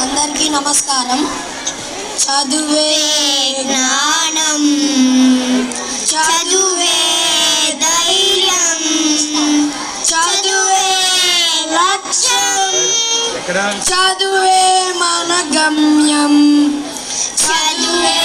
అందరికి నమస్కారం. చదువే జ్ఞానం. చదువే ధైర్యం. చదువే లక్ష్యం. చదువే మన గమ్యం చదువే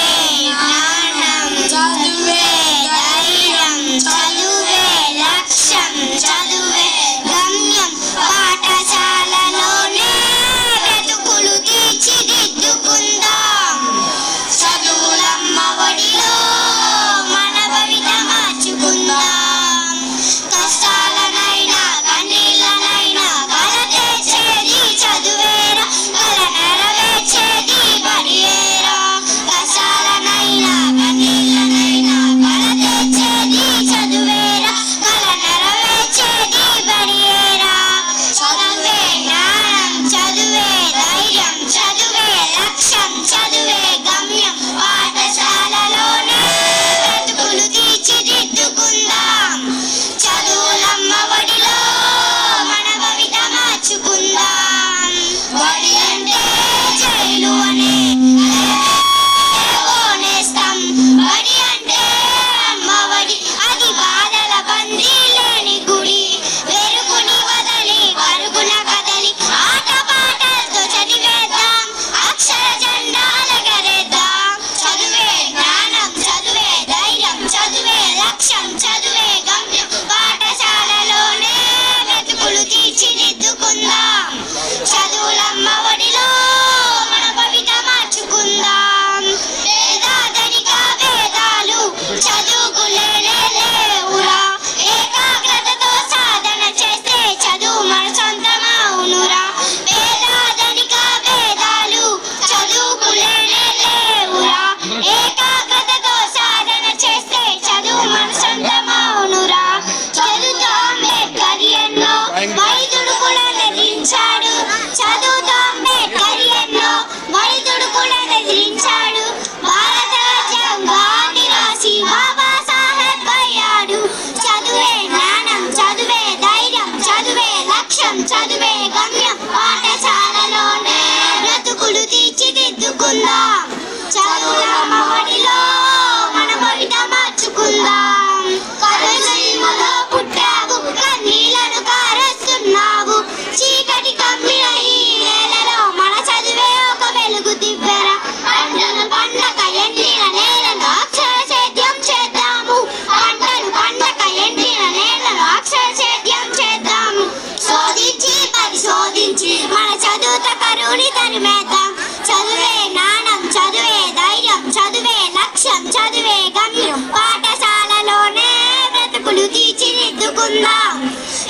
ధన్యం పాఠశాలలోనే బ్రతుకులు తీర్చిదిద్దుకుందాం.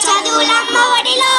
చదువులమ్మ ఒడిలో